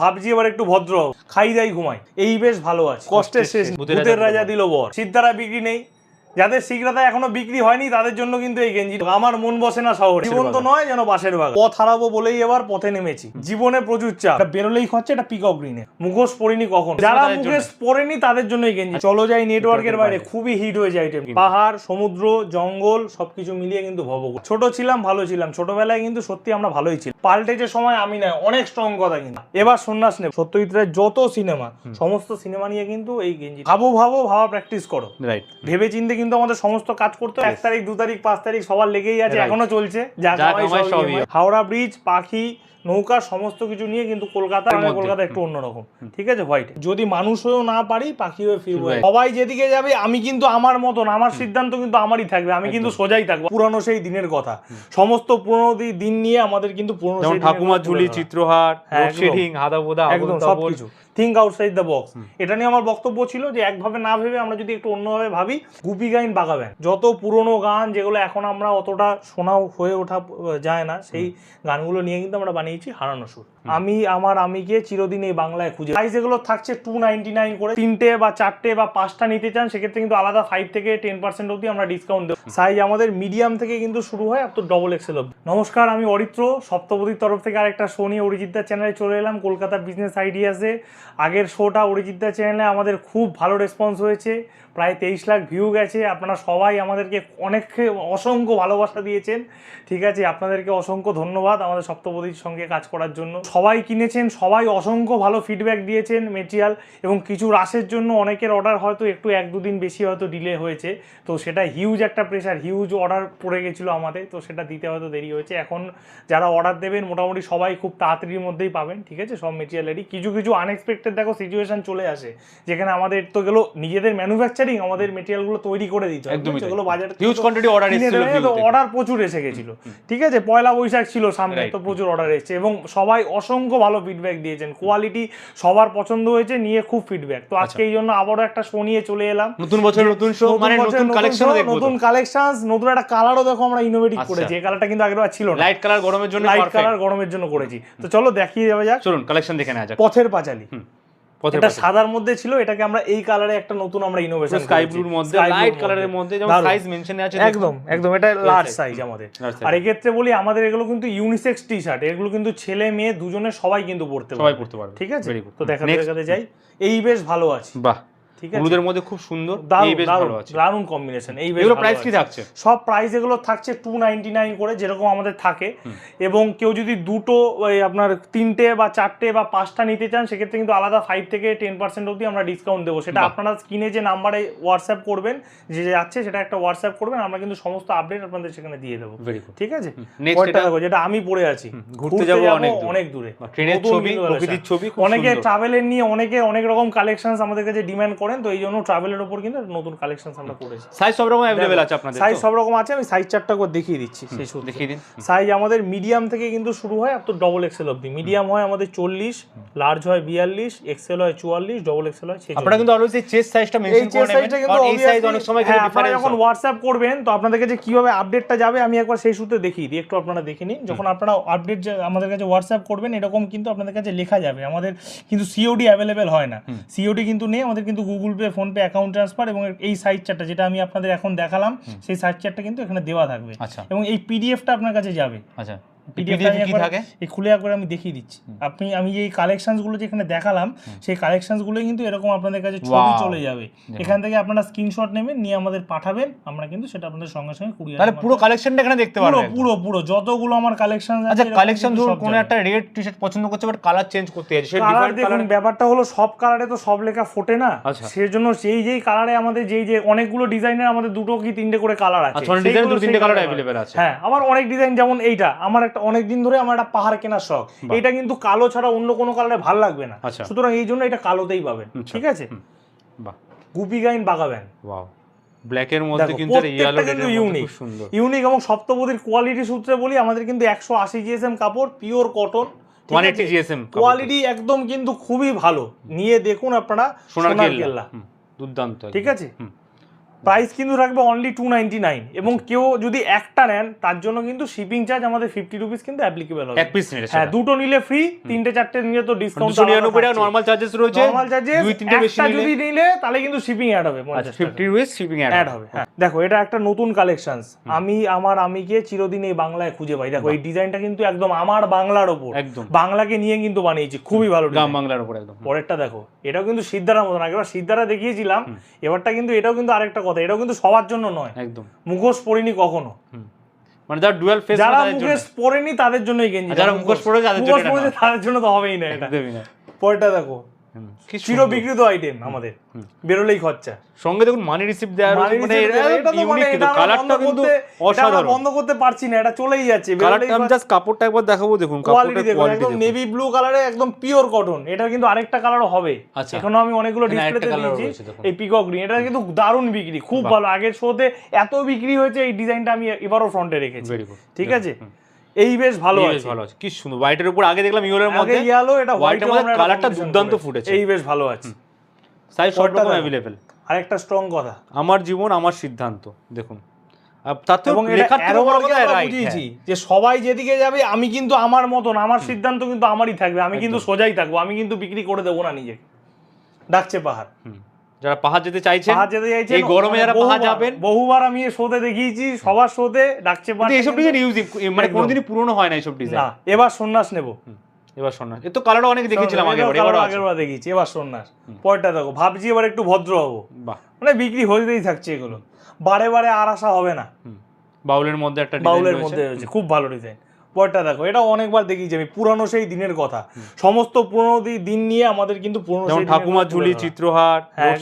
ভাবছি এবার একটু ভদ্র খাই দাই ঘুমাই। এই বেশ ভালো আছে। কষ্টের শেষ। ভূতের রাজা দিল বর। সিদ্ধারা বিক্রি নেই। যাদের সিগরাতা এখনও বিক্রি হয়নি তাদের জন্য কিন্তু এই গেঞ্জি আমার মন বসে না শহর। জীবন তো নয় যেন বাসের বাগান। পথ হারাবো বলেই এবার পথে নেমেছি। জীবনে প্রচুর চাপ। বেরোলেই খরচা এটা পিকক গ্রিনে মুখোশ পড়িনি কখন? যারা মুখোশ পড়েনি তাদের জন্য এই গেঞ্জি। চলো যাই নেটওয়ার্কের বাইরে। খুবই হিট হয়ে যায় আইটেম পাহাড় সমুদ্র জঙ্গল সবকিছু মিলিয়ে কিন্তু ভব ছোট ছিলাম ভালো ছিলাম। ছোটবেলায় কিন্তু সত্যি আমরা ভালোই ছিলাম। পাল্টেছে সময় আমি নয় অনেক স্ট্রং কথা কিন্তু। এবার সন্ন্যাস নেব। সত্যজিৎ রায়ের যত সিনেমা সমস্ত সিনেমা নিয়ে কিন্তু এই গেঞ্জি। ভাবো ভাবো ভাবা প্র্যাকটিস করো। রাইট ভেবে চিন্তে কিন্তু আমাদের সমস্ত কাজ করতে এক তারিখ দু তারিখ পাঁচ তারিখ সবার লেগেই আছে এখনও চলছে। যা হাওড়া ব্রিজ পাখি নৌকা সমস্ত কিছু নিয়ে কিন্তু কলকাতা মানে কলকাতা একটু অন্যরকম। ঠিক আছে? হোয়াইট যদি মানুষ হয়েও না পারি পাখি হয়ে ফিরবো সবাই যেদিকে যাবে আমি কিন্তু আমার মতন আমার সিদ্ধান্ত কিন্তু আমারই থাকবে। আমি কিন্তু সোজাই থাকব। পুরানো সেই দিনের কথা। সমস্ত পুরনো দিন নিয়ে আমাদের কিন্তু পুরনো ঠাকুমার ঝুলি। চিত্রহার হ্যাঁ, একদম। সবকিছু। থিঙ্ক আউটসাইড দ্য বক্স এটা নিয়ে আমার বক্তব্য ছিল যে একভাবে না ভেবে আমরা যদি একটু অন্যভাবে ভাবি গুপি গাইন বাগাবেন। যত পুরনো গান যেগুলো এখন আমরা অতটা শোনাও হয়ে ওঠা যায় না সেই গানগুলো নিয়ে কিন্তু আমরা বানিয়েছি হারানো সুর। আমি আমার আমিকে চিরদিন এই বাংলায় খুঁজে প্রাইস এগুলো থাকছে টু করে। তিনটে বা চারটে বা পাঁচটা নিতে চান সেক্ষেত্রে কিন্তু আলাদা ফাইভ থেকে টেন পার্সেন্ট অবধি আমরা ডিসকাউন্ট দেবো। সাইজ আমাদের মিডিয়াম থেকে কিন্তু শুরু হয় তো ডবল এক্সেল অব্দি নমস্কার আমি অরিত্র সপ্তপতির তরফ থেকে আরেকটা শো নিয়ে অরিজিৎদার চ্যানেলে চলে এলাম। কলকাতা বিজনেস আইডিয়াসে আগের শোটা অরিজিৎদার চ্যানেলে আমাদের খুব ভালো রেসপন্স হয়েছে। প্রায় তেইশ লাখ ভিউ গেছে। আপনারা সবাই আমাদেরকে অনেক অসংখ্য ভালোবাসা দিয়েছেন। ঠিক আছে, আপনাদেরকে অসংখ্য ধন্যবাদ আমাদের সপ্তপদীর সঙ্গে কাজ করার জন্য। সবাই কিনেছেন, সবাই অসংখ্য ভালো ফিডব্যাক দিয়েছেন মেটেরিয়াল এবং কিছু রাশের জন্য অনেকের অর্ডার হয়তো একটু এক দুদিন বেশি হয়তো ডিলে হয়েছে। তো সেটা হিউজ একটা প্রেশার হিউজ অর্ডার পড়ে গেছিল আমাদের, তো সেটা দিতে হয়তো দেরি হয়েছে। এখন যারা অর্ডার দেবেন, মোটামুটি সবাই খুব তাড়াতাড়ির মধ্যেই পাবেন। ঠিক আছে, সব মেটেরিয়াল রেডি কিছু কিছু আনএক্সপেক্টেড দেখো সিচুয়েশন চলে আসে, যেখানে আমাদের তো গেলো নিজেদের ম্যানুফ্যাকচারিং আমাদের মেটেরিয়ালগুলো তৈরি করে দিতে একদমই তাই। বাজার হিউজ কোয়ান্টিটি অর্ডার এসেছিল অর্ডার প্রচুর এসে গেছিল। ঠিক আছে পয়লা বৈশাখ ছিল সামনে তো প্রচুর অর্ডার এসেছে এবং সবাই অসংখ্য ভালো ফিডব্যাক দিয়েছেন। কোয়ালিটি সবার পছন্দ হয়েছে নিয়ে খুব ফিডব্যাক তো আজকে এই জন্য আবারও একটা শো নিয়ে চলে এলাম। নতুন বছর নতুন শো মানে নতুন কালেকশন show, নতুন কালেকশন নতুন একটা কালারও দেখো আমরা ইনোভেটিভ আচ্ছা। করেছি। এই কালারটা কিন্তু আগেরবার ছিল না। লাইট কালার গরমের জন্য লাইট কালার গরমের জন্য করেছি। তো চলো দেখিয়ে যাবে যাক। চলুন কালেকশন দেখে নেওয়া যাক। পথের পাঁচালি। এটা সাদার মধ্যে ছিল এটাকে আমরা এই কালারে একটা নতুন আমরা ইনোভেশন স্কাই ব্লুর মধ্যে লাইট কালারের মধ্যে। যেমন সাইজ মেনশনে আছে একদম একদম এটা লার্জ সাইজ আমাদের। আর এই আর এক্ষেত্রে বলি আমাদের এগুলো কিন্তু ইউনিসেক্স টি শার্ট এগুলো কিন্তু ছেলে মেয়ে দুজনে সবাই কিন্তু পড়তে সবাই পড়তে পারবে। ঠিক আছে? তো দেখা Next. যাই এই বেশ ভালো আছে। বাহ। ঠিক আছে? হলুদের মধ্যে খুব সুন্দর এই বেশ ভালো আছে। দারুণ কম্বিনেশন এই বেশ প্রাইস কি থাকছে? সব প্রাইস এগুলো থাকছে টু নাইনটি নাইন করে যেরকম আমাদের থাকে। এবং কেউ যদি দুটো আপনার তিনটে বা চারটে বা পাঁচটা নিতে চান সেক্ষেত্রে কিন্তু আলাদা ফাইভ থেকে টেন পার্সেন্ট অবধি আমরা ডিসকাউন্ট দেবো। সেটা আপনারা স্ক্রিনে যে নাম্বারে হোয়াটসঅ্যাপ করবেন যে যাচ্ছে সেটা একটা হোয়াটসঅ্যাপ করবেন আমরা কিন্তু সমস্ত আপডেট আপনাদের সেখানে দিয়ে দেবো। ঠিক আছে? যেটা আমি পড়ে আছি। ঘুরতে যাব অনেক অনেক দূরে। ট্রেনের ছবি, প্রকৃতির ছবি অনেকে। ট্রাভেলের নিয়ে অনেকে অনেক রকম কালেকশন আমাদের কাছে ডিমান্ড করেন তো এই জন্য ট্রাভেলের উপর কিন্তু নতুন কালেকশন আমরা করেছি। সাইজ সব রকম অ্যাভেলেবেল আছে আপনাদের সাইজ সব রকম আছে আমি সাইজ চারটা করে দেখিয়ে দিচ্ছি সেই সূত্রে। দেখিয়ে দিন। সাইজ আমাদের মিডিয়াম থেকে কিন্তু শুরু হয় আপ তো ডবল এক্সেল অবধি। মিডিয়াম হয় আমাদের চল্লিশ লার্জ হয় বিয়াল্লিশ এক্সেল হয় চুয়াল্লিশ ডবল এক্সেল হয় আপনারা কিন্তু অলওয়েজ এই চেস্ট সাইজটা মেনশন করে নেবেন এই সাইজ অনেক সময় হ্যাঁ, কিন্তু আপনারা যখন হোয়াটসঅ্যাপ করবেন তো আপনাদের কাছে কীভাবে আপডেটটা যাবে আমি একবার সেই সূত্রে দেখিয়ে দিই একটু আপনারা দেখে নিন। যখন আপনারা আপডেট আমাদের কাছে হোয়াটসঅ্যাপ করবেন এরকম কিন্তু আপনাদের কাছে লেখা যাবে। আমাদের কিন্তু সিওডি অ্যাভেলেবেল হয় না। সিওডি কিন্তু নেই আমাদের কিন্তু Google Pay PhonePe account transfer এবং এই সাইজ চারটা যেটা আমি আপনাদের এখন দেখালাম সেই সাইজ চারটা কিন্তু এখানে দেওয়া থাকবে। আচ্ছা। এবং এই পিডিএফটা আপনার কাছে যাবে। আচ্ছা। পিডিএফ পিডিএফ কি থাকে? এই খুলে একবার আমি দেখিয়ে দিচ্ছি। আপনি আমি যে এই কালেকশনসগুলো যেখানে দেখালাম সেই কালেকশনসগুলো কিন্তু এরকম আপনাদের কাছে ছবি চলে যাবে। এখান থেকে আপনারা স্ক্রিনশট নেবেন নিয়ে আমাদের পাঠাবেন আমরা কিন্তু সেটা আপনাদের সঙ্গে সঙ্গে কুরিয়ার তাহলে পুরো কালেকশনটা এখানে দেখতে পারবেন? পুরো পুরো যতগুলো আমার কালেকশন আচ্ছা কালেকশন ধরুন কোনো একটা রেড টি শার্ট পছন্দ করছে বাট কালার চেঞ্জ করতে আছে সে কালার ডিফারেন্ট দেখুন কালার ব্যাপারটা হলো সব কালারে তো সব লেখা ফোটে না। আচ্ছা। সেজন্য সেই যেই কালারে আমাদের যেই যে অনেকগুলো ডিজাইনের আমাদের দুটো কি তিনটে করে কালার আছে। আচ্ছা, অনেক design সেইগুলো দু তিনটে সেই available পাবেন। আছে। হ্যাঁ আমার অনেক ডিজাইন যেমন এইটা আমার একটা অনেক দিন ধরে আমার একটা পাহাড় কেনার শখ। এটা কিন্তু কালো ছাড়া অন্য কোনো কালারে ভালো লাগবে না। আচ্ছা। সুতরাং এই জন্য এটা কালোতেই পাবেন। আচ্ছা। ঠিক আছে? বাহ। গুপি গাইন বাগাবেন ওয়াও। ব্ল্যাকের মধ্যে কিন্তু ইয়েলো কিন্তু ইউনিক ইউনিক এবং সপ্তপদীর কোয়ালিটি সূত্রে বলি আমাদের কিন্তু একশো আশি জিএসএম কাপড় পিওর কটন 180 GSM কাপড়। কোয়ালিটি একদম কিন্তু খুবই ভালো। নিয়ে দেখুন আপনারা সোনার কেল্লা। দুর্দান্ত ঠিক আছে। প্রাইস কিন্তু থাকবে অনলি টু নাইনটি নাইন এবং কেউ যদি একটা নেন তার জন্য কিন্তু শিপিং চার্জ আমাদের ফিফটি রুপিস কিন্তু অ্যাপ্লিকেবল হবে। এক পিস নিলে হ্যাঁ দুটো নিলে ফ্রি তিনটে চারটে নিলে তো ডিসকাউন্ট টাকা নর্মাল চার্জেস রয়েছে নর্মাল চার্জেস দুই তিনটে বেশি একটা নিলে। যদি নিলে তাহলে কিন্তু শিপিং অ্যাড হবে আচ্ছা রুপিস শিপিং অ্যাড হবে। হ্যাঁ। দেখো এটা একটা নতুন কালেকশন আমি আমার আমিকে চিরদিন এই বাংলায় খুঁজে পাই। দেখো এই ডিজাইনটা কিন্তু একদম আমার বাংলার ওপর। একদম। বাংলাকে নিয়ে কিন্তু বানিয়েছি খুবই ভালো গ্রাম বাংলার উপর একদম। পরেরটা দেখো এটাও কিন্তু সিদ্ধারার মতন। আগেবার সিদ্ধারা দেখিয়েছিলাম এবারটা কিন্তু এটাও কিন্তু আরেকটা কথা এটাও কিন্তু সবার জন্য নয়। একদম। মুখোশ পরিনি কখনো। মানে যারা ডুয়াল ফেস যারা মুখোশ পরেনি তাদের জন্যই গেঞ্জি যারা মুখোশ পরে তাদের জন্য তাদের জন্য তো হবেই না এটা। পরেরটা দেখো। হুম, কি চির সুন্দর। বিক্রিত আইটেম আমাদের। বেরোলেই খরচা। সঙ্গে দেখুন মানি রিসিপ্ট দেওয়া মানে মানে এটা তো মানে কিন্তু কালারটা অসাধারণ। বন্ধ করতে পারছি না এটা চলেই যাচ্ছে কালারটা আমি জাস্ট কাপড়টা একবার দেখাবো দেখুন কাপড়টা কোয়ালিটি একদম নেভি ব্লু কালারে একদম পিওর কটন এটা কিন্তু আরেকটা কালারও হবে। আচ্ছা। এখনও আমি অনেকগুলো ডিসপ্লেতে দিয়েছি এই পিকক গ্রিন এটা কিন্তু দারুণ বিক্রি খুব ভালো। আগের শোতে এত বিক্রি হয়েছে এই ডিজাইনটা আমি এবারও ফ্রন্টে রেখেছি। ঠিক আছে? এই বেশ ভালো আছে। ভালো আছে। কি সুন্দর হোয়াইটের উপর আগে দেখলাম আগে মধ্যে ইয়ালো এটা white হোয়াইট এর মধ্যে colourটা দুর্দান্ত ফুটেছে। এই বেশ ভালো আছে। সাইজ সব রকম। অ্যাভেলেবেল আরেকটা স্ট্রং কথা। আমার জীবন আমার সিদ্ধান্ত দেখুন। বুঝিয়েছি যে সবাই যেদিকে যাবে আমি কিন্তু আমার মতন আমার সিদ্ধান্ত কিন্তু আমারই থাকবে। আমি কিন্তু সোজাই থাকব আমি কিন্তু বিক্রি করে দেবো না নিজেকে। ডাকছে পাহাড়। যারা পাহাড় যেতে চাইছে পাহাড় যেতে চাইছেন এই গরমে যারা বহুবার- পাহাড় যাবেন। বহুবার আমি এ শোতে দেখিয়েছি সবার শোতে ডাকছে পাহাড়। এইসব ডিজাইন ইউজ মানে। কোনোদিনই পুরনো হয় না এইসব ডিজাইন না এবার সন্ন্যাস নেব। এবার সন্ন্যাস। এ তো কালারটা অনেক দেখেছিলাম আগে এটাও এবার কালার এবারও আগের আছে। দেখিয়েছি এবার সন্ন্যাস। পরেরটা দেখো ভাবছি এবার একটু ভদ্র হব। বাহ। মানে বিক্রি হতেই থাকছে এগুলো। বারে বারে আর আসা হবে না। বাউলের মধ্যে একটা ডিজাইন বাউলের মধ্যে খুব ভালো ডিজাইন পরেরটা দেখো এটা অনেকবার দেখিয়েছি আমি পুরানো সেই দিনের কথা সমস্ত পুরনো দিন নিয়ে আমাদের কিন্তু পুরনো ঠাকুমার ঝুলি। চিত্রহার হ্যাঁ,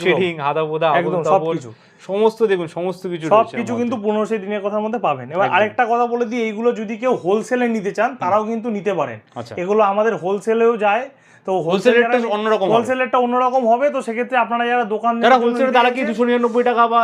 হাদা বোদা একদম, সবকিছু। সমস্ত দেখুন সমস্ত কিছু সব কিছু কিন্তু সেই দিনের কথার মধ্যে পাবেন। এবার আরেকটা কথা বলে দিই এইগুলো যদি কেউ হোলসেলে নিতে চান তারাও কিন্তু নিতে পারেন। আচ্ছা। এগুলো আমাদের হোলসেলেও যায় তো হোলসেল রেটটা অন্যরকম হবে। হোলসেল রেটটা অন্যরকম হবে তো সেক্ষেত্রে আপনারা যারা দোকান যারা হোলসেল তারা কি দুশো নিরানব্বই টাকা বা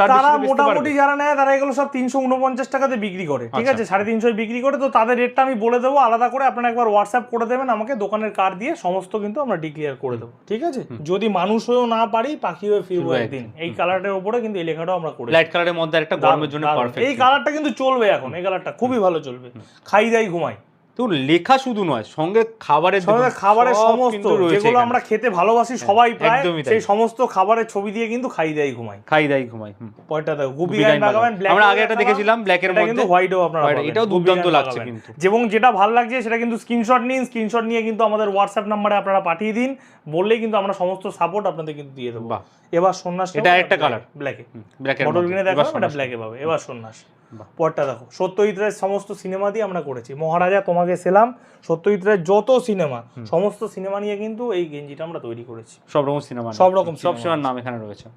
তারা মোটামুটি যারা নেয় তারা এগুলো সব তিনশো উনপঞ্চাশ টাকাতে বিক্রি করে ঠিক আচ্ছা। আছে? সাড়ে তিনশো বিক্রি করে তো তাদের রেটটা আমি বলে দেবো আলাদা করে আপনারা একবার হোয়াটসঅ্যাপ করে দেবেন আমাকে দোকানের কার্ড দিয়ে সমস্ত কিন্তু আমরা ডিক্লিয়ার করে দেবো ঠিক আছে? যদি মানুষ হয়েও না পারি পাখি হয়ে ফিরবো একদিন। এই কালারটার উপরে কিন্তু এই লেখাটাও আমরা করি লাইট কালারের মধ্যে একটা গরমের জন্য পারফেক্ট এই কালারটা কিন্তু চলবে এখন এই কালারটা খুবই ভালো চলবে। খাই দাই ঘুমাই। তো লেখা শুধু নয় সঙ্গে খাবারের সঙ্গে খাবারের সমস্ত যেগুলো আমরা খেতে ভালোবাসি সবাই প্রায় সেই সমস্ত খাবারের ছবি দিয়ে কিন্তু খাই দেয় ঘুমাই খাই দাই ঘুমাই পয়টা দেখো গুপি গাইন বাগাবেন বাগাবেন। আমরা আগে একটা দেখেছিলাম black এর মধ্যে। কিন্তু হোয়াইটও আপনারা। এটাও দুর্দান্ত লাগছে কিন্তু। এবং যেটা ভালো লাগছে সেটা কিন্তু স্ক্রিনশট নিন স্ক্রিনশট নিয়ে কিন্তু আমাদের হোয়াটসঅ্যাপ নম্বরে আপনারা পাঠিয়ে দিন বললেই কিন্তু আমরা সমস্ত সাপোর্ট আপনাদের কিন্তু দিয়ে দেবো। এবার সন্ন্যাস এটা আরেকটা colour। ব্ল্যাকে ব্ল্যাক মধ্যে। গ্রিনে এবার এটা সন্ন্যাস। ব্ল্যাকে পাবে এবার সন্ন্যাস। পরটা দেখো। সত্যজিৎ রায়ের সমস্ত সিনেমা দিয়ে আমরা করেছি। মহারাজা তোমাকে সেলাম। সত্যজিৎ রায়ের যত সিনেমা সমস্ত সিনেমা নিয়ে কিন্তু এই গেঞ্জিটা আমরা তৈরি করেছি। সব রকম সিনেমা সব রকম সব সিনেমার নাম এখানে রয়েছে।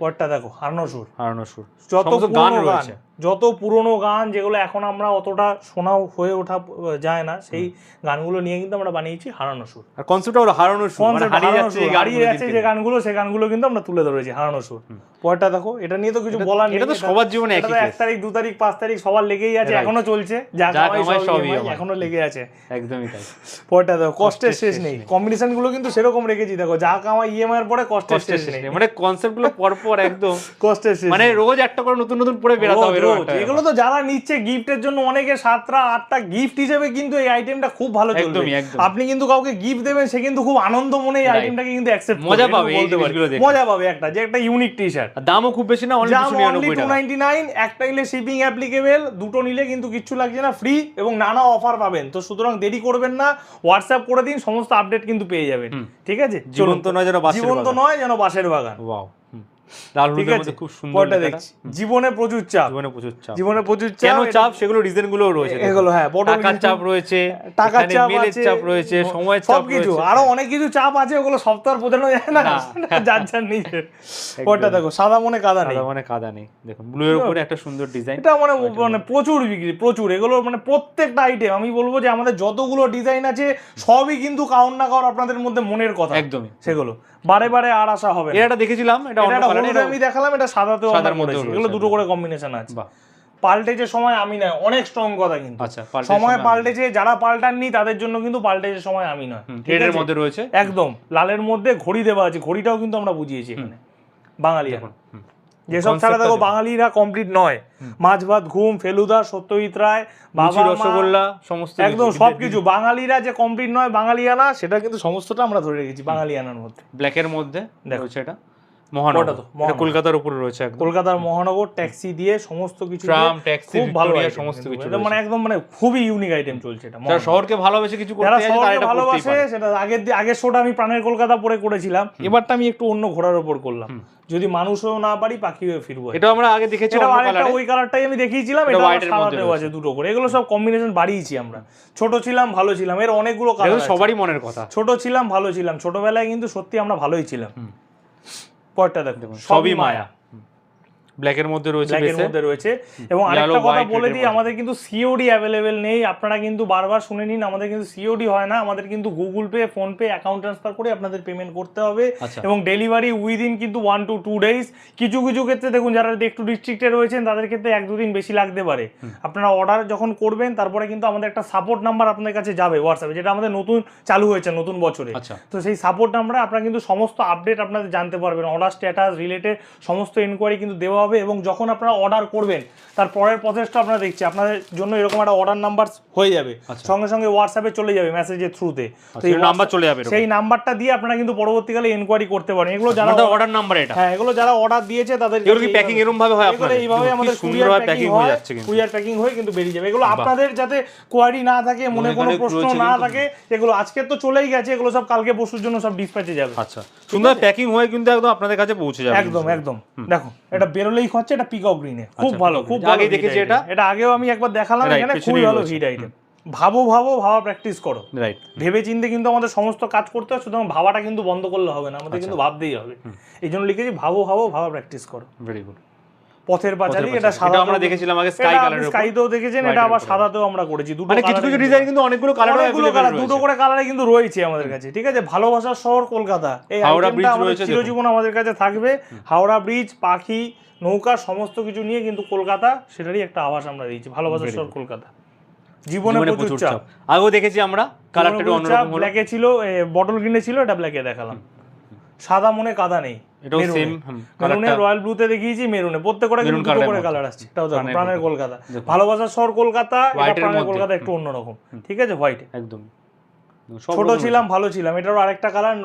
পরটা দেখো হারনসুর হারানো সুর। যত গান রয়েছে। যত পুরনো গান যেগুলো এখন আমরা অতটা শোনা হয়ে ওঠা যায় না সেই গানগুলো নিয়ে কিন্তু আমরা বানিয়েছি হারানো সুর। আর কনসেপ্টটা হলো হারানো সুর। মানে হারিয়ে সুর, যাচ্ছে যে গানগুলো সেই গানগুলো কিন্তু আমরা তুলে ধরেছি হারানো সুর। পরটা দেখো এটা নিয়ে তো কিছু বলার নেই। এটা তো সবার জীবনে একই এক তারিখ দু তারিখ পাঁচ তারিখ সবার লেগেই আছে এখনও চলছে। যা কামাই সবই। এখনও লেগে আছে। একদমই তাই। পরটা দেখো কষ্টের শেষ নেই। কম্বিনেশনগুলো কিন্তু সেরকম রেখেছি দেখো যা কামাই ইএমআই এর পরে কষ্টের শেষ নেই। মানে কনসেপ্টগুলো পর পর একদম কষ্টের শেষ মানে রোজ একটা করে নতুন নতুন পরে বেরাতে হবে রোজ। এগুলো তো যারা নিচ্ছে গিফটের জন্য অনেকে সাতটা আটটা গিফট হিসেবে কিন্তু এই আইটেমটা খুব ভালো চলবে। আপনি কিন্তু কাউকে গিফট দেবেন সে কিন্তু খুব আনন্দ মনে এই আইটেমটাকে কিন্তু অ্যাকসেপ্ট মজা পাবে। মজা পাবে একটা যে একটা ইউনিক টি শার্ট দামও খুব বেশি না অনলি দাম দুশো অনলি নিরানব্বই টু টাকা। নাইনটি নাইন একটা নিলে শিপিং অ্যাপ্লিকেবল দুটো নিলে কিন্তু কিচ্ছু লাগছে না ফ্রি এবং নানা অফার পাবেন। তো সুতরাং দেরি করবেন না হোয়াটসঅ্যাপ করে দিন সমস্ত আপডেট কিন্তু পেয়ে যাবেন। ঠিক আছে? জীবন্ত নয় যেন বাঁশের জীবন্ত নয় যেন বাসের বাগান। ওয়াও লাল হলুদের মধ্যে খুব সুন্দর পরটা দেখছি। জীবনে প্রচুর চাপ। জীবনে প্রচুর চাপ। জীবনে প্রচুর চাপ এটা- চাপ সেগুলো রিজনগুলো রয়েছে এগুলো হ্যাঁ বড় টাকার চাপ রয়েছে টাকার চাপ আছে চাপ রয়েছে সময়ের চাপ সবকিছু। আরও অনেক কিছু চাপ আছে ওগুলো সপ্তাহ বোঝানো যায় না। না। যার যার নিজের পরটা দেখো সাদা মনে কাদা নেই। কাদা মানে কাদা নেই। দেখুন ব্লু এর উপরে একটা সুন্দর ডিজাইন এটা মানে মানে প্রচুর বিক্রি প্রচুর। এগুলো মানে প্রত্যেকটা আইটেম আমি বলব যে আমাদের যতগুলো ডিজাইন আছে সবই কিন্তু কাউন না কাউর আপনাদের মধ্যে মনের কথা। একদমই। সেগুলো। বারে বারে আর আসা হবে এটা দেখেছিলাম এটা অন্য আমি দেখালাম এটা সাদাতেও সাদার মধ্যেও এগুলো দুটো করে কম্বিনেশন আছে। বাহ। পাল্টেছে সময় আমি নয় অনেক স্ট্রং কথা কিন্তু। আচ্ছা পাল্টে সময় পাল্টেছে যারা পাল্টাননি তাদের জন্য কিন্তু পাল্টেছে সময় আমি নয়? মধ্যে রয়েছে? একদম লালের মধ্যে ঘড়ি দেওয়া আছে ঘড়িটাও কিন্তু আমরা বুঝিয়েছি এখানে। বাঙালি এখন। যেসব ছাড়া দেখো। বাঙালিরা কমপ্লিট নয়। মাছ ভাত ঘুম ফেলুদা সত্যজিৎ রায় বাবা রসগোল্লা সমস্ত একদম সবকিছু। বাঙালিরা যে কমপ্লিট নয় বাঙালিয়ানা সেটা কিন্তু সমস্তটা আমরা ধরে রেখেছি বাঙালিয়ানার মধ্যে। ব্ল্যাকের মধ্যে দেখো। এটা। মহানগর। কলকাতার উপরে রয়েছে কলকাতার মহানগর ট্যাক্সি দিয়ে সমস্ত কিছু ট্রাম ট্যাক্সি খুব ভালো সমস্ত কিছু মানে একদম মানে খুবই ইউনিক আইটেম চলছে এটা যারা শহরকে ভালোবেসে কিছু করতে চাইছে তারা এটা ভালোবাসে সেটা আগের আগের শোটা আমি প্রাণের কলকাতা পরে করেছিলাম। এবারটা আমি একটু অন্য ঘোড়ার উপর করলাম। যদি মানুষও না পারি পাখি হয়ে ফিরবো। এটা আমরা আগে দেখেছি ওই কালারটাই আমি দেখিয়েছিলাম এটা সাদাতেও আছে দুটো করে। এগুলো সব কম্বিনেশন বাড়িয়েছি আমরা। ছোট ছিলাম ভালো ছিলাম এর অনেকগুলো কালার সবারই মনের কথা। ছোট ছিলাম ভালো ছিলাম। ছোটবেলায় কিন্তু সত্যি আমরা ভালোই ছিলাম। পরটা দেখো সবই মায়া। ব্ল্যাকের মধ্যে রয়েছে ব্ল্যাকের মধ্যে রয়েছে। এবং আরেকটা কথা বলে দিই আমাদের কিন্তু সিওডি অ্যাভেলেবেল নেই। আপনারা কিন্তু বারবার শুনে নিন আমাদের কিন্তু সিওডি হয় না। আমাদের কিন্তু Google Pay PhonePe account transfer করে আপনাদের পেমেন্ট করতে হবে। আচ্ছা। এবং ডেলিভারি উইদিন কিন্তু ওয়ান টু টু ডেজ কিছু কিছু ক্ষেত্রে দেখুন যারা একটু ডিস্ট্রিক্টে রয়েছেন তাদের ক্ষেত্রে এক দুদিন বেশি লাগতে পারে। আপনারা অর্ডার যখন করবেন তারপরে কিন্তু আমাদের একটা সাপোর্ট নাম্বার আপনাদের কাছে যাবে হোয়াটসঅ্যাপে যেটা আমাদের নতুন চালু হয়েছে নতুন বছরে। আচ্ছা। তো সেই সাপোর্ট নাম্বারে আপনারা কিন্তু সমস্ত আপডেট আপনাদের জানতে পারবেন। অর্ডার স্ট্যাটাস রিলেটেড সমস্ত ইনকোয়ারি কিন্তু দেওয়া হবে এবং যখন আপনারা অর্ডার করবেন তার পরের প্রসেসটা আপনারা দেখছি। আপনাদের জন্য এরকম একটা অর্ডার নাম্বার হয়ে যাবে। আচ্ছা। সঙ্গে সঙ্গে হোয়াটসঅ্যাপে চলে যাবে মেসেজের থ্রুতে আচ্ছা, এই নাম্বার চলে যাবে সেই নাম্বারটা দিয়ে আপনারা কিন্তু পরবর্তীকালে ইনকোয়ারি করতে পারেন। এগুলো যারা অর্ডার নাম্বার এটা। হ্যাঁ এগুলো যারা অর্ডার দিয়েছে তাদের এগুলো কি প্যাকিং এরকম ভাবে হয় আপনাদের? এইভাবে আমাদের কুরিয়ার প্যাকিং হয়ে যাচ্ছে কিন্তু। কুরিয়ার প্যাকিং হয়ে কিন্তু বেরিয়ে যাবে। এগুলো আপনাদের যাতে কোয়ারি না থাকে মনে কোনো প্রশ্ন না থাকে এগুলো আজকে তো চলেই গেছে এগুলো সব কালকে পরশুর জন্য সব ডিসপ্যাচে যাবে। আচ্ছা সুন্দর প্যাকিং হয়ে কিন্তু একদম আপনাদের কাছে পৌঁছে যাবে একদম একদম। দেখো এটা বেরোলেই হচ্ছে এটা পিকক গ্রিনে খুব আচ্ছা, ভালো খুব hit দেখেছি এটা। এটা আগেও আমি একবার দেখালাম এখানে খুবই ভালো হিট আইটেম ভাবো ভাবো ভাবা প্র্যাকটিস করো। রাইট ভেবে চিন্তে কিন্তু আমাদের সমস্ত কাজ করতে হয় সুতরাং ভাবাটা কিন্তু বন্ধ করলে হবে না আমাদের আচ্ছা। কিন্তু ভাবতেই হবে। এই জন্য লিখেছি ভাবো ভাবো ভাবা প্র্যাকটিস করো। ভেরি গুড পথের পাঁচালি এটা সাদা আমরা দেখেছিলাম আগে এর উপর। স্কাইতেও দেখেছেন এটা আবার সাদাতেও আমরা করেছি। দুটো মানে কিছু কিছু ডিজাইন কিন্তু অনেকগুলো কালার অনেকগুলো কালার দুটো করে কালারে কিন্তু রয়েছে আমাদের কাছে ঠিক আছে? ভালোবাসার শহর কলকাতা। এই হাওড়া আমাদের রয়েছে চিরজীবন আমাদের কাছে থাকবে। হাওড়া ব্রিজ পাখি নৌকা সমস্ত কিছু নিয়ে কিন্তু কলকাতা সেটারই একটা আভাস আমরা দিয়েছি ভালোবাসার শহর কলকাতা। জীবনে প্রচুর চাপ। আগেও দেখেছি আমরা কালারটা একটু অন্যরকম হলো। ব্ল্যাকে ছিল বটল গ্রিনে ছিল এটা ব্ল্যাকে দেখালাম। সাদা মনে কাদা নেই এটাও। সেম মেরুনে রয়্যাল ব্লুতে দেখিয়েছি মেরুনে। প্রত্যেকটা কিন্তু দুটো করে কালার আসছে। এটাও দেখো প্রাণের কলকাতা। ভালোবাসার শহর কলকাতা এটা প্রাণের কলকাতা একটু অন্যরকম। ঠিক আছে? হোয়াইট একদম। ছোট ছিলাম ভালো ছিলাম। এটারও আরেকটা colour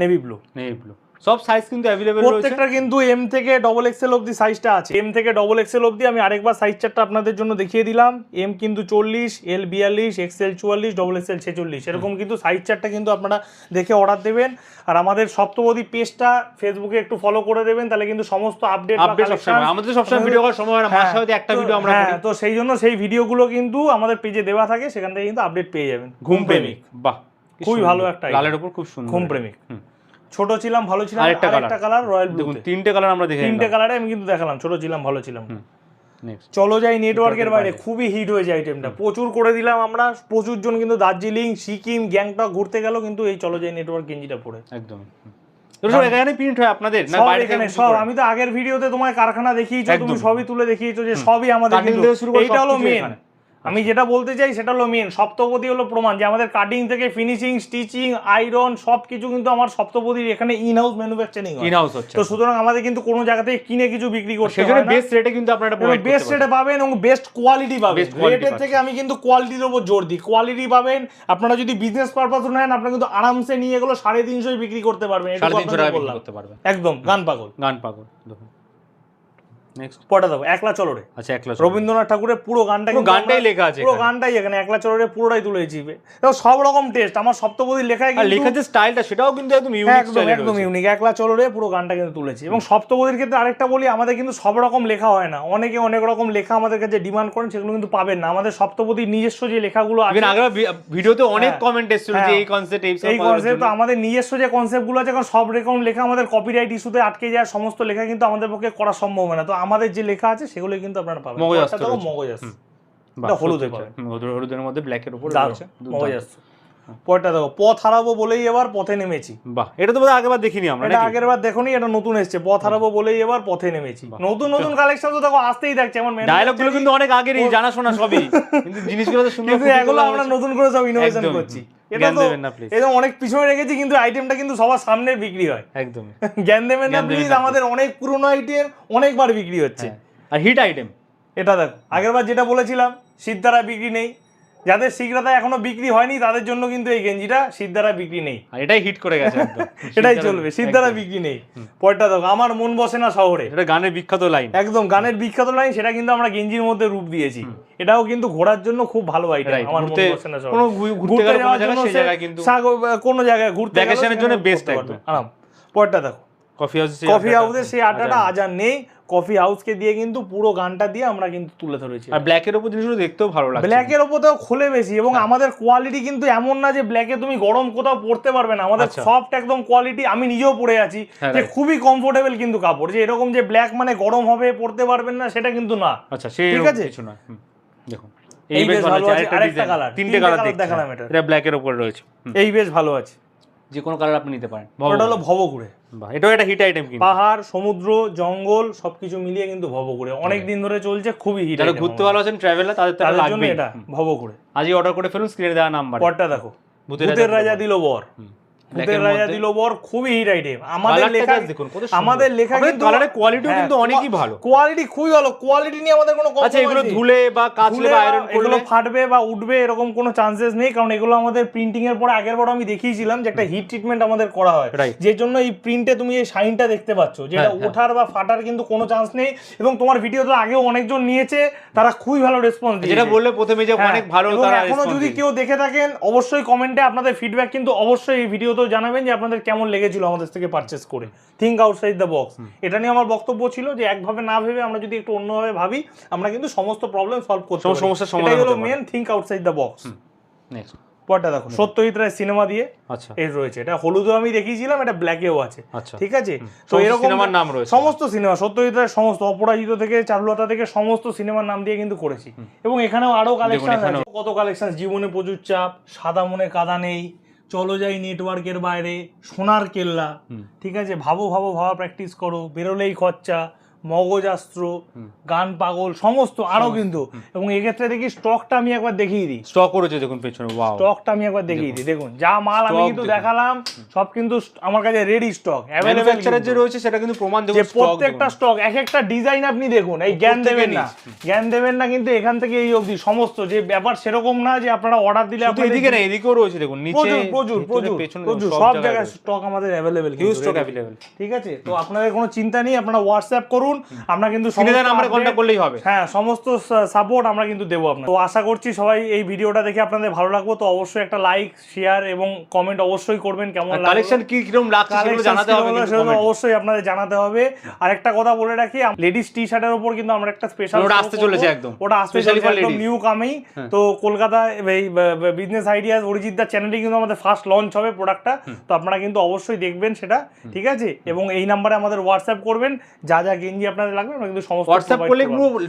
navy blue navy blue। সব সাইজ কিন্তু অ্যাভেলেবেল রয়েছে। প্রত্যেকটা কিন্তু এম থেকে ডবল এক্সেল অবধি সাইজটা আছে। এম থেকে ডবল এক্সেল অবধি আমি আরেকবার সাইজ চারটা আপনাদের জন্য দেখিয়ে দিলাম। এম কিন্তু চল্লিশ এল বিয়াল্লিশ এক্সেল চুয়াল্লিশ ডবল এক্সেল ছেচল্লিশ। এরকম কিন্তু সাইজ চারটা কিন্তু আপনারা দেখে অর্ডার দেবেন। আর আমাদের সপ্তপদী পেজটা ফেসবুকে একটু ফলো করে দেবেন তাহলে কিন্তু সমস্ত আপডেট আপডেট সবসময় আমাদের সবসময় ভিডিও করার সময় হয় না। মাসে হয়তো একটা ভিডিও আমরা করি। হ্যাঁ তো সেই জন্য সেই ভিডিওগুলো কিন্তু আমাদের পেজে দেওয়া থাকে সেখান থেকে কিন্তু আপডেট পেয়ে যাবেন। ঘুম প্রেমিক। বাহ খুবই ভালো একটা লালের উপর খুব সুন্দর। ঘুম প্রেমিক। হুম। ছোট ছিলাম ভালো ছিলাম আরেকটা আরেকটা কালার রয়্যাল ব্লু দেখুন তিনটে কালার আমরা দেখে তিনটে কালারে আমি কিন্তু দেখালাম ছোট ছিলাম ভালো ছিলাম। নেক্সট চলো যাই নেটওয়ার্কের বাইরে খুবই হিট হয়েছে আইটেমটা প্রচুর করে দিলাম আমরা প্রচুর জন কিন্তু দার্জিলিং সিকিম গ্যাংটক ঘুরতে গেল কিন্তু এই চলো যাই নেটওয়ার্ক গেঞ্জিটা পরে। একদম। এখানে প্রিন্ট হয় আপনাদের? না সব বাইরে এখানে সব আমি তো আগের ভিডিওতে তোমার কারখানা দেখিয়েছো তুমি সবই তুলে দেখিয়েছো যে সবই আমাদের কিন্তু এইটা হলো মেন। আমি যেটা বলতে চাই সেটা হলো মেন সপ্তপদী হলো প্রমাণ যে আমাদের কাটিং থেকে ফিনিশিং স্টিচিং আয়রন সব কিছু কিন্তু আমার সপ্তপদীর এখানে in house manufacturing in house হচ্ছে। তো সুতরাং আমাদের কিন্তু কোনো জায়গা থেকে কিনে কিছু বিক্রি করতে না। বেস্ট রেটে কিন্তু আপনারা বেস্ট রেটে পাবেন এবং বেস্ট কোয়ালিটি পাবেন। রেটের থেকে আমি কিন্তু কোয়ালিটির উপর জোর দিই। কোয়ালিটি পাবেন আপনারা যদি বিজনেস পারপাস নেন আপনারা কিন্তু আরামসে নিয়ে এগুলো সাড়ে তিনশোয় বিক্রি করতে পারবেন। করতে পারবেন। একদম গান পাগল। গান পাগল দেখুন। নেক্সট পটা দেবো একলা চলরে আচ্ছা একলা রবীন্দ্রনাথ ঠাকুরের পুরো গানটা পুরো গানটাই লেখা আছে পুরো গানটাই এখানে একলা চলরে পুরোটাই তুলেছি দেখো সব রকম টেস্ট আমার সপ্তপদীর লেখায় কিন্তু লেখার যে স্টাইলটা সেটাও কিন্তু একদম ইউনিক একদম একদম ইউনিক একলা চলরে পুরো গানটা কিন্তু তুলেছি। এবং সপ্তপদীর ক্ষেত্রে আরেকটা বলি আমাদের কিন্তু সব রকম লেখা হয় না। অনেকে অনেক রকম লেখা আমাদের কাছে ডিমান্ড করেন সেগুলো কিন্তু পাবেন না। আমাদের সপ্তপদীর নিজস্ব যে লেখাগুলো আছে ভিডিওতে অনেক হ্যাঁ, কমেন্ট এসেছিল যে হ্যাঁ। এই কনসেপ্ট এই এই কনসেপ্ট আমাদের নিজস্ব যে কনসেপ্টগুলো আছে সব রকম লেখা আমাদের কপিরাইট ইস্যুতে আটকে যায় সমস্ত লেখা কিন্তু আমাদের পক্ষে করা সম্ভব না। তো আমাদের যে লেখা আছে সেগুলো কিন্তু আপনারা পাবেন। মগজ। মগজ আসছে হলুদে পাবেন। হলুদ- হলুদের মধ্যে ব্ল্যাকের উপর আছে মগজ আসছে পরেরটা দেখো পথ হারাবো বলেই এবার পথে নেমেছি। বাহ এটা তো বোধহয় আগেবার দেখিনি আমরা এটা? আগের বার দেখোনি এটা নতুন এসছে পথ হারাবো বলেই এবার পথে নেমেছি। নতুন নতুন কালেকশন তো দেখো আসতেই থাকছে আমার main ডায়লগগুলো কিন্তু অনেক আগেরই জানা শোনা সবই। কিন্তু জিনিসগুলো তো সুন্দর কিন্তু এগুলো আমরা নতুন করে সব ইনোভেশন করছি। এটা তো দেবেন না, please। এটা অনেক পিছনে রেখেছি কিন্তু আইটেমটা কিন্তু সবার সামনে বিক্রি হয়। একদমই। জ্ঞান দেবেন না প্লিজ আমাদের অনেক পুরনো আইটেম অনেকবার বিক্রি হচ্ছে। আর হিট আইটেম এটা দেখো আগেরবার যেটা বলেছিলাম সিদ্ধারা বিক্রি নেই যাদের শীঘ্রতা এখনও বিক্রি হয়নি তাদের জন্য কিন্তু এই গেঞ্জিটা সিদ্ধারা বিক্রি নেই। এটাই হিট করে গেছে এটাই চলবে সিদ্ধারা বিক্রি নেই। পরেরটা দেখো আমার মন বসে না শহরে। এটা গানের বিখ্যাত লাইন একদম গানের বিখ্যাত লাইন সেটা কিন্তু আমরা গেঞ্জির মধ্যে রূপ দিয়েছি। এটাও কিন্তু ঘোরার জন্য খুব ভালো আইটেম আমার মন বসে না শহরে। কোনো ঘুরতে যাওয়ার জায়গায় জন্য কোনো জায়গায় ঘুরতে Vacation জন্য পারবে। একদম। আরাম। পরেরটা দেখো। কফি হাউস কফি সেই আড্ডাটা আজ আর নেই। কফি হাউসকে দিয়ে কিন্তু পুরো গানটা দিয়ে আমরা কিন্তু তুলে ধরেছি। আর ব্ল্যাকের উপর জিনিসগুলো দেখতেও ভালো লাগছে। ব্ল্যাকের ওপর তো খোলে বেশি এবং আমাদের কোয়ালিটি কিন্তু এমন না যে ব্ল্যাকে তুমি গরম কোথাও পড়তে পারবে না। আমাদের আচ্ছা। সফট একদম কোয়ালিটি আমি নিজেও পরে আছি হ্যাঁ, যে খুবই কমফোর্টেবল কিন্তু কাপড়। যে এরকম যে ব্ল্যাক মানে গরম হবে পড়তে পারবেন না সেটা কিন্তু না। আচ্ছা সেই ঠিক আছে? কিছু না। দেখুন। এই বেশ ভালো আছে। আরেকটা colour, তিনটে কালার দেখালাম এটা। এটা ব্ল্যাকের উপর রয়েছে। এই বেশ ভালো আছে। যে কোনো কালার আপনি নিতে পারেন। ওটা হলো ভবঘুরে। এটাও একটা হিট আইটেম কিন্তু। পাহাড় সমুদ্র জঙ্গল সবকিছু মিলিয়ে কিন্তু ভবঘুরে। অনেক দিন ধরে চলছে খুবই হিট যারা ঘুরতে ভালোবাসেন আছেন ট্রাভেলার তাদের তো জন্য এটা ভবঘুরে। আজই অর্ডার করে ফেলুন স্ক্রিনে দেওয়া নাম্বার পরটা দেখো। ভূতের রাজা দিল বর। ভূতের রাজা দিল বর খুবই হিট আইটেম আমাদের লেখা দেখুন আমাদের লেখা কিন্তু কালারের কোয়ালিটিও কিন্তু অনেকই ভালো। কোয়ালিটি খুবই ভালো। কোয়ালিটি নিয়ে আমাদের কোনো আচ্ছা এগুলো ধুলে বা কাচলে বা আয়রন এগুলো ফাটবে বা উঠবে এরকম কোনো চান্সেস নেই। কারণ এগুলো আমাদের প্রিন্টিং এর পরে আগের বার আমি দেখিয়েছিলাম যে একটা হিট ট্রিটমেন্ট আমাদের করা হয়। যে জন্য এই প্রিন্টে তুমি এই শাইনটা দেখতে পাচ্ছ যেটা হ্যাঁ, হ্যাঁ। ওঠার বা ফাটার কিন্তু কোনো চান্স নেই। এবং তোমার ভিডিও তো আগেও অনেকজন নিয়েছে তারা খুবই ভালো রেসপন্স দিয়েছে যেটা বললে প্রথমে যে হ্যাঁ, অনেক ভালো তারা এখনও যদি কেউ দেখে থাকেন অবশ্যই কমেন্টে আপনাদের ফিডব্যাক কিন্তু অবশ্যই এই ভিডিওতেও জানাবেন যে আপনাদের কেমন লেগেছিল আমাদের থেকে পারচেস করে। থিঙ্ক আউটসাইড দ্য বক্স এটা নিয়ে আমার বক্তব্য ছিল যে একভাবে না ভেবে আমরা যদি একটু অন্যভাবে ভাবি আমরা কিন্তু সমস্ত প্রবলেম সলভ করতে পারি। সমস্যার সমাধান হলো main think outside the box Next. পরটা দেখো। সত্যজিৎ রায় সিনেমা দিয়ে আচ্ছা। এর রয়েছে। এটা হলুদও আমি দেখিয়েছিলাম এটা ব্ল্যাকেও আছে। আচ্ছা। ঠিক আছে? তো এরকম সিনেমার নাম রয়েছে। সমস্ত সিনেমা সত্যজিৎ রায়ের সমস্ত অপরাজিত থেকে চারুলতা থেকে সমস্ত সিনেমার নাম দিয়ে কিন্তু করেছি। এবং এখানেও আরও কালেকশন আছে। কত কালেকশন জীবনে প্রচুর চাপ সাদা মনে কাদা নেই। চলো যাই নেটওয়ার্কের বাইরে সোনার কেল্লা। ঠিক আছে? ভাবো ভাবো ভাবা প্র্যাকটিস করো বেরোলেই খরচা। মগজাস্ত্র গান পাগল সমস্ত আরও কিন্তু। এবং এক্ষেত্রে দেখি স্টকটা আমি একবার দেখিয়ে দিই। স্টক করেছে দেখুন পেছনে ওয়াও স্টকটা আমি একবার দেখিয়ে দিই। দেখুন। যা মাল আমি কিন্তু দেখালাম সব কিন্তু আমার কাছে রেডি স্টক ম্যানুফ্যাকচারার যে রয়েছে সেটা কিন্তু প্রমাণ stock প্রত্যেকটা স্টক এক একটা ডিজাইন আপনি দেখুন এই জ্ঞান দেবেন না। জ্ঞান দেবেন না কিন্তু এখান থেকে এই অবধি সমস্ত যে ব্যাপার সেরকম না যে আপনারা অর্ডার দিলে এদিকে না এদিকেও রয়েছে দেখুন নিচে প্রচুর প্রচুর প্রচুর প্রচুর সব জায়গায় স্টক আমাদের অ্যাভেলেবেল স্টক অ্যাভেলেবেল ঠিক আছে? তো আপনাদের কোনো চিন্তা নেই আপনারা হোয়াটসঅ্যাপ করুন আমরা কিন্তু কিনে আমরা কন্ট্যাক্ট করলেই হবে। হ্যাঁ সমস্ত সাপোর্ট আমরা কিন্তু দেবো আপনার তো আশা করছি সবাই এই ভিডিওটা দেখে আপনাদের ভালো লাগবে। তো অবশ্যই একটা লাইক শেয়ার এবং কমেন্ট অবশ্যই করবেন কেমন কালেকশন কি কীরকম লাগছে সেগুলো জানাতে হবে কিন্তু। অবশ্যই আপনাদের জানাতে হবে। আর একটা কথা বলে রাখি লেডিস টি শার্টের উপর কিন্তু আমরা একটা স্পেশাল ওটা আসতে চলেছে একদম। ওটা আসতে চলেছে একদম নিউ কামেই তো কলকাতা এই বিজনেস আইডিয়াস অরিজিৎ দা চ্যানেলে কিন্তু আমাদের ফার্স্ট লঞ্চ হবে প্রোডাক্টটা তো আপনারা কিন্তু অবশ্যই দেখবেন সেটা ঠিক আছে? এবং এই নাম্বারে আমাদের হোয়াটসঅ্যাপ করবেন। যা যা গেঞ্জি আপনাদের লাগবে আমরা কিন্তু সমস্ত provide করলে।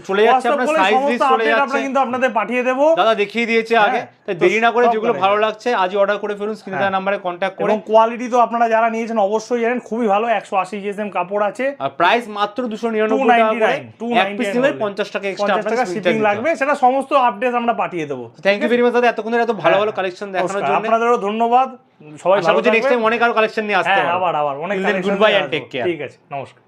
চলে যাচ্ছে আপনার সাইজ লিস্ট চলে update আমরা কিন্তু আপনাদের পাঠিয়ে দেবো। দাদা দেখিয়ে দিয়েছে আগে হ্যাঁ, তাই দেরি না করে যেগুলো ভালো লাগছে আজই অর্ডার করে ফেলুন স্ক্রিনে দেওয়া নাম্বারে কন্ট্যাক্ট করে। এবং কোয়ালিটি তো আপনারা যারা নিয়েছেন অবশ্যই জানেন খুবই ভালো একশো আশি জিএসএম কাপড় আছে। আর প্রাইস মাত্র দুশো নিরানব্বই টাকা করে এক পিস নিলে পঞ্চাশ টাকা এক্সট্রা টাকা শিপিং লাগবে সেটা সমস্ত আপডেট আমরা পাঠিয়ে দেবো। থ্যাংক ইউ ভেরি মাচ দাদা এতক্ষণ ধরে এত ভালো ভালো কালেকশন দেখানোর জন্য। আপনাদেরও ধন্যবাদ। সবাই আশা করছি নেক্সট টাইম অনেক আরও কালেকশন নিয়ে আসতে হ্যাঁ হবে। আবার আবার অনেক নিয়ে and take আসব। care. ঠিক আছে নমস্কার।